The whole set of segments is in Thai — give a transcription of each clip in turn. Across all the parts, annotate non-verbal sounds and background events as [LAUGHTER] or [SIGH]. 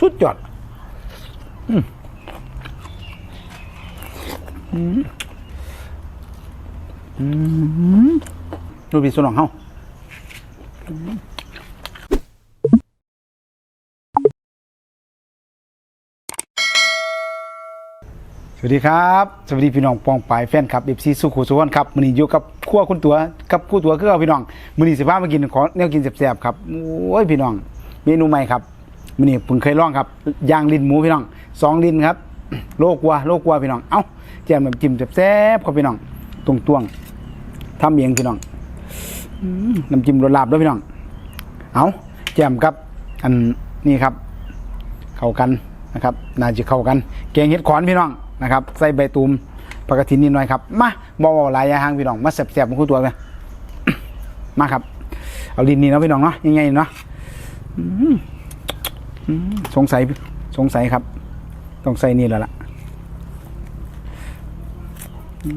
สุดยอดอืมอืมอืมดูพี่สนองเฮาสวัสดีครับ สวัสดีพี่น้องปองปายแฟนคลับเอฟซีสุขุสุวรรณครับมือนี้อยู่กับครัวคุณตัวกับคู่ตัวคือเอาพี่น้องมื้อนี้สิพามากินของแนวกินแซ่บๆครับโอ้ยพี่น้อง เมนูใหม่ครับ มื้อนี้เพิ่งเคยลองครับย่างลิ้นหมูพี่น้องสองลิ้นครับ โลกวัวโลกวัวพี่น้องเอ้าแจ่มน้ำจิ้มแซ่บๆครับพี่น้องตรงตวงๆทำเองพี่น้องน้ำจิ้มรสลาบด้วยพี่น้องเอาแจ่มครับ อันนี้ครับ เข้ากันนะครับน่าจะเข้ากันแกงเห็ดขอนพี่น้องนะครับ ใส่ใบตูมปกตินิดหน่อยครับมาบอกว่าหลายอย่างพี่น้องมาแสบๆมาคู่ตัวไปมาครับ เอาดินนี่เนาะพี่น้องเนาะยังไงเนาะ สงสัยสงสัยครับ ต้องใส่นี่แล้วล่ะอื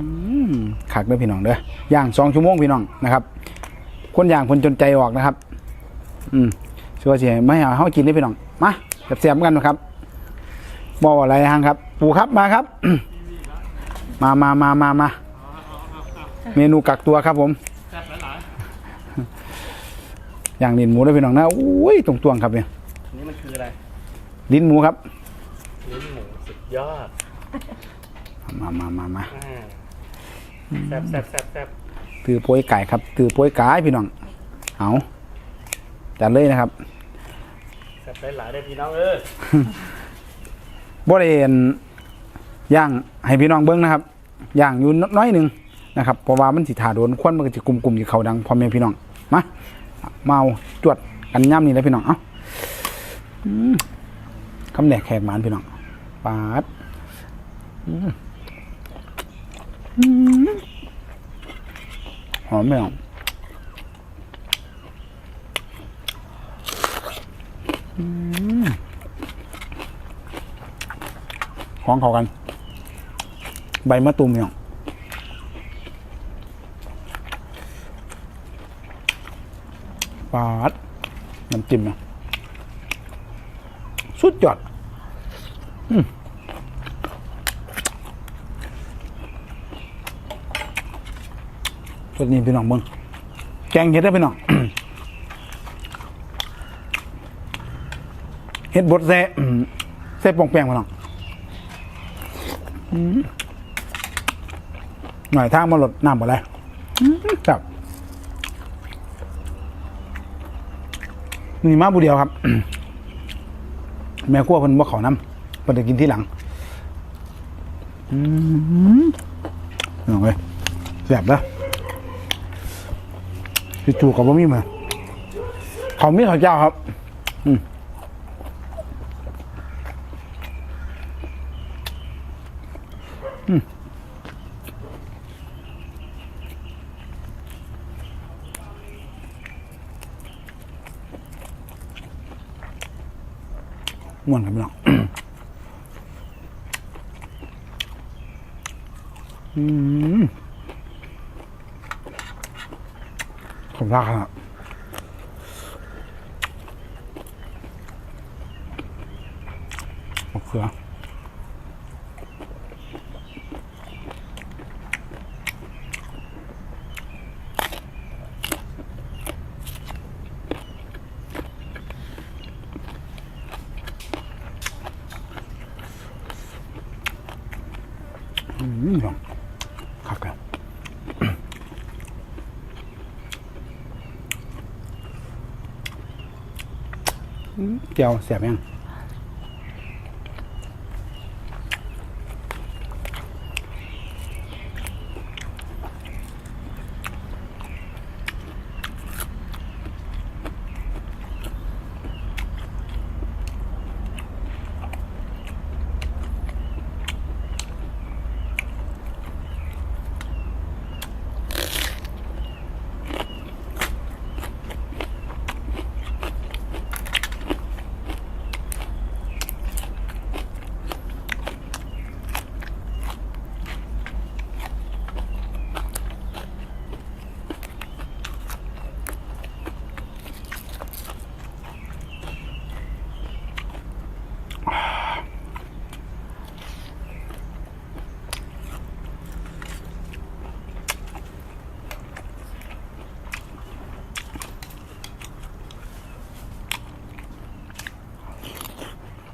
มขักเด้อพี่น้องเด้อย่างสองชั่วโมงพี่น้องนะครับคนอย่างคนจนใจออกนะครับ อืมชัวร์เสียไม่เอาเขากินได้พี่น้องมาเสียบๆกันนะครับบอกอะไรฮังครับ ปูครับมาครับ มามามามามาเมนูกักตัวครับผมอย่างลิ้นหมูได้พี่น้องนะอุ้ยตรงตวงครับเนี่ย นี่มันคืออะไร ลิ้นหมูครับ ลิ้นหมูสุดยอดมามามามาอ่าแซ่บแซ่บแซ่บแซ่บตือโป้ยไก่ครับตือโป้ยไก่พี่น้องเอาจัดเลยนะครับแซ่บหลายๆได้พี่น้องเออบ่ได้เห็นย่างให้พี่น้องเบิ้งนะครับย่างอยู่น้อยหนึ่งนะครับเพราะว่ามันสิถาโดนควันมันก็จะกลุ่มๆอยู่เขาดังพ่อแม่พี่น้องมาเมาจวดกันย่ำนี่แหล้วพี่น้องเอ้าอืม คำแหลกแขกหมานพี่น้องปาดอืมอืมหอมองอืมของเขากัน ใบมะตูมเนี่ยปาดน้ำจิ้มนะ สุดยอดอืมสุดนี้พี่น้องเบิ้งแกงเห็ดได้พี่น้องเห็ดบดแซ่แซ่ปองแปงพี่น้องหน่อยทางมาหลดน้ำหมดเลยครับนี่มาบูเดียวครับ แม่ขั้วเพิ่นบ่เขาน้ำเพิ่นจะกินที่หลังอืมเอาไว้แซ่บแล้วจูก็บ่มีมาเขามีข้าวเจ้าครับ อืม ม่วนครับพี่น้องอืมผมรักครับมะเขืออืมพี่น้องคักแล้ว เจียวเสียบยัง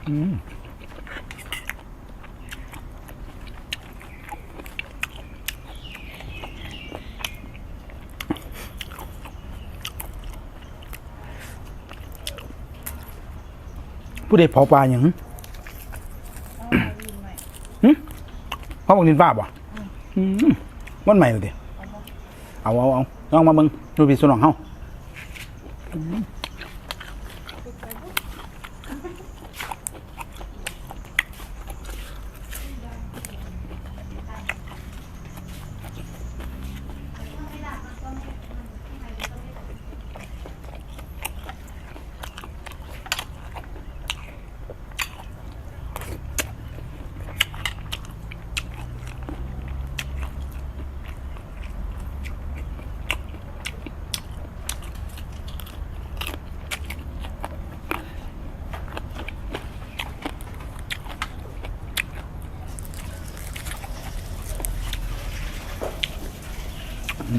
ผู้ใดเผาปลาอย่างหึเขาบอกดินฟ้าบ่อืมมันใหม่เลยดิเอาเอาเอาลองมาเบิ่งดูพี่สนองเฮา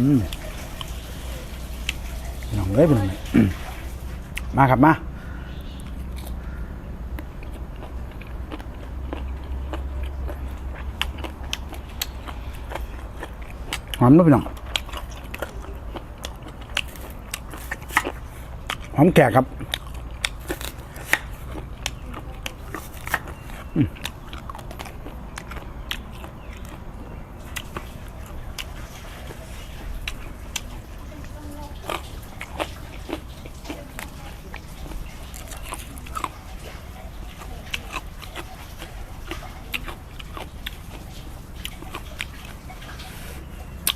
น้องเอ้ยเป็นไงมาครับมาหอมนะพี่น้องหอมแก่ครับ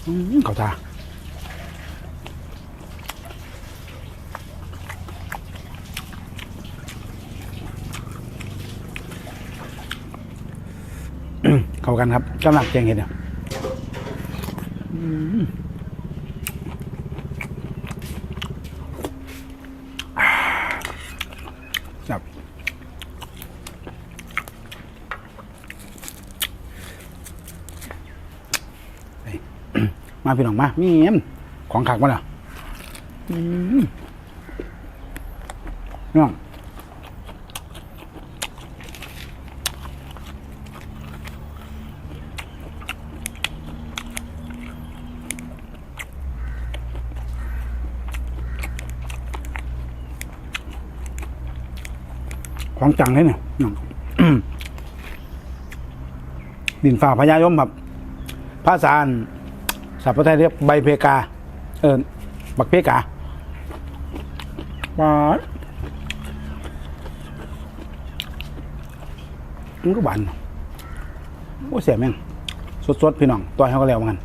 อืมเขาตาอืมเข้ากันครับกำลังแจงเห็ดเนี่ยอืมอ่าครับมาพี่น้องมามีเอ็มของขักมาแล้วอืมพี่น้อง ของจังเลยเนี่ยดินฝ่าพญายมครับภาษาอันสัพพะไทยเรียกใบเพกา เออบักเพกาปาดมันก็หวานโอ้เสียแม่งสดๆ พี่น้องตัวเขาก็แล้วเหมือน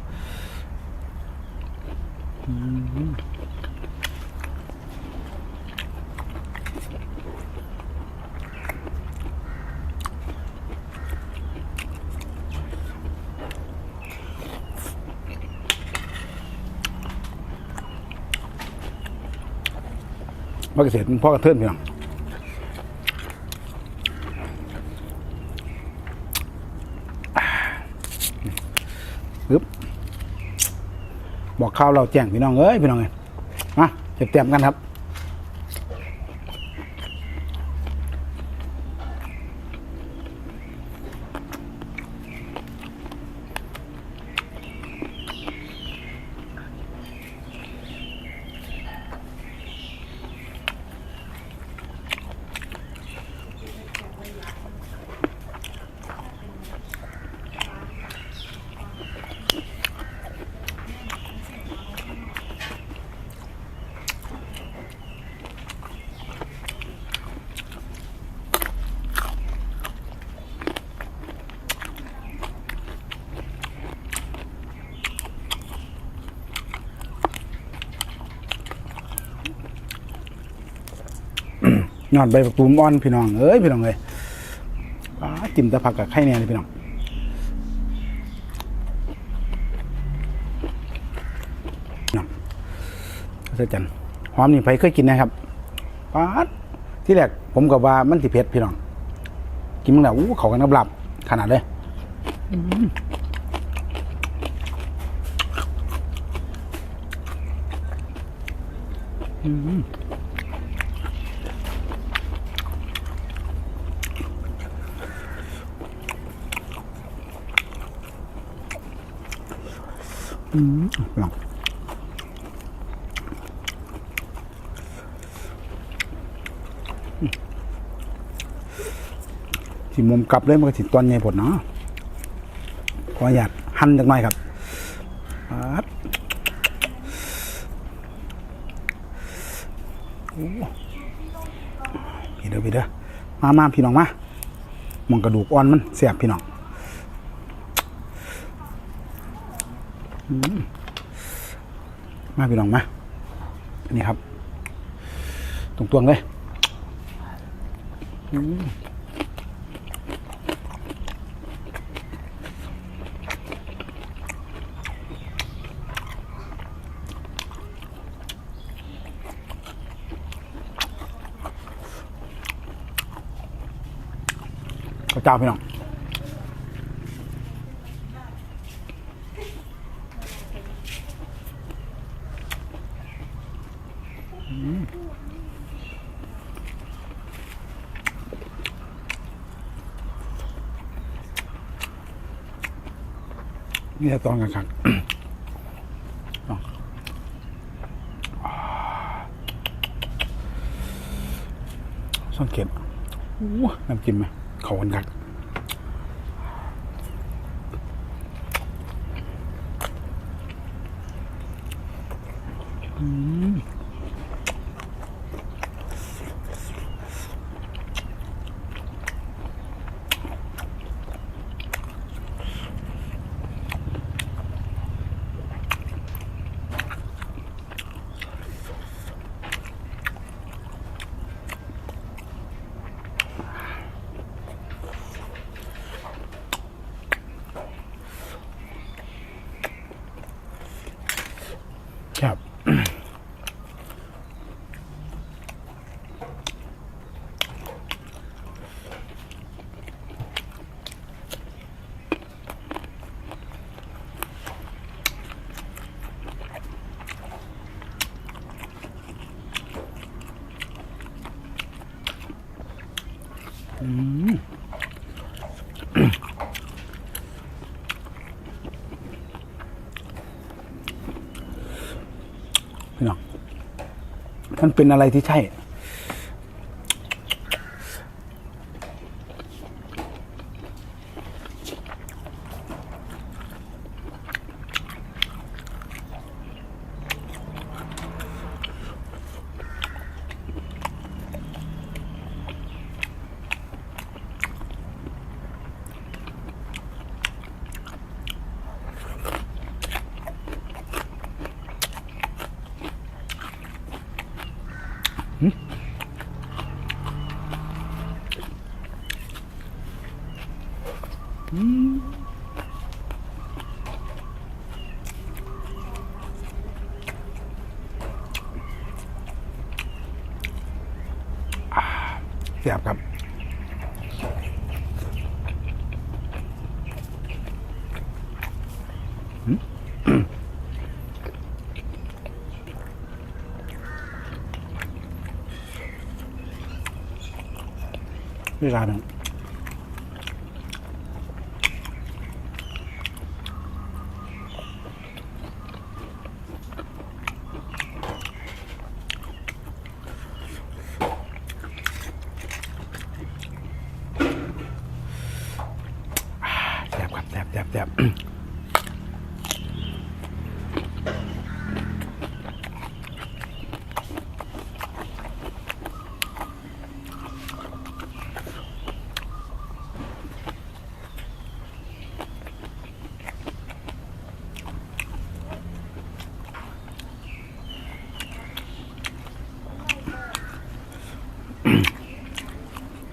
มาเกษตรมันพ่อกระเทือนพี่น้องปึ๊บบอกข้าวเราแจ้งพี่น้องเอ้ยพี่น้องเอ้ยมาเต็มๆกันครับ ยอดใบประตูมอ่อนพี่น้องเอ้ยพี่น้องเอ้ยจิ้มตะผักกับไข่แน่เลยพี่น้องน้องเสจันหอมนี่ไผเคยกินนะครับป้าดที่แรกผมกับว่ามันสิเผ็ดพี่น้อง กินมึงแล้วอู้เขากันกับหลับขนาดเลยอืม อืมพี่น้องสิมุมกลับเลยมันก็สิตอนใหญ่ผดเนาะขออนุญาตหั่นจักหน่อยครับปั๊บโอ้พี่เด้อพี่เด้อมามาพี่น้องมามองกระดูกอ่อนมันเสียบพี่น้อง มาพี่น้องมา นี่ครับ ตรงๆเลยข้าวเจ้าพี่น้อง นี่จะตอนกันครับลองซ่อนเข็มอู้น้ำจิ้มไหมเขากันครับอืม Mm-hmm. [CLEARS THROAT] พี่น้องมันเป็นอะไรที่ใช่ เสียบครับเวลาหนึ่งแซ่บครับแซ่บแซ่บแซ่บ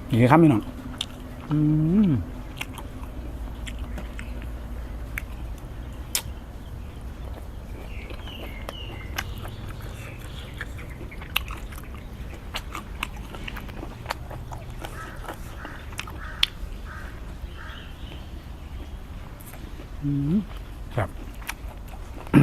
อย่าง นี้ครับพี่น้องอืม ครับ อ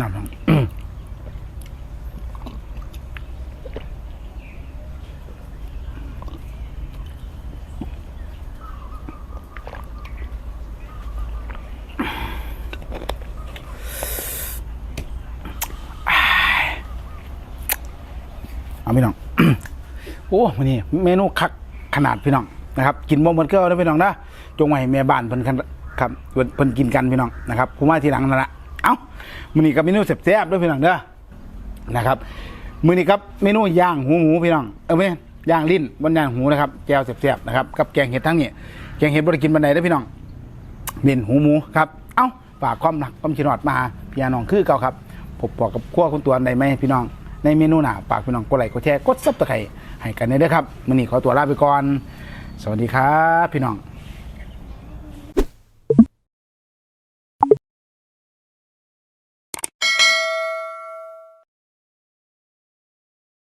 น้ำน้อง เอาพี่น้อง โอ้มันนี่เมนูคักขนาดพี่น้องนะครับกินบ่หมดก็ได้พี่น้องนะจงไว้ให้แม่บ้านเพิ่นคนครับเพิ่นกินกันพี่น้องนะครับผมว่าทีหลังนั่นละเอ้ามื้อนี้กับเมนูแซ่บๆด้วยพี่น้องเด้อนะครับมื้อนี้ครับเมนูย่างหูหมูพี่น้องเออไม่ย่างลิ้นบนย่างหูนะครับแก้วแซ่บๆนะครับกับแกงเห็ดทั้งนี้แกงเห็ดบ่ได้กินบันไดเด้อพี่น้องเน้นหูหมูครับเอ้าฝากความหนักความชินอดมาพี่น้องคือเก่าครับผมบอกกับขั้วคุณตัวในไหมพี่น้องในเมนูหน้าฝากพี่น้องกดไลค์กดแชร์กดซับสไครต์ ให้กันได้เด้อครับมื้อนี้ขอตัวลาไปก่อน สวัสดีครับ พี่น้อง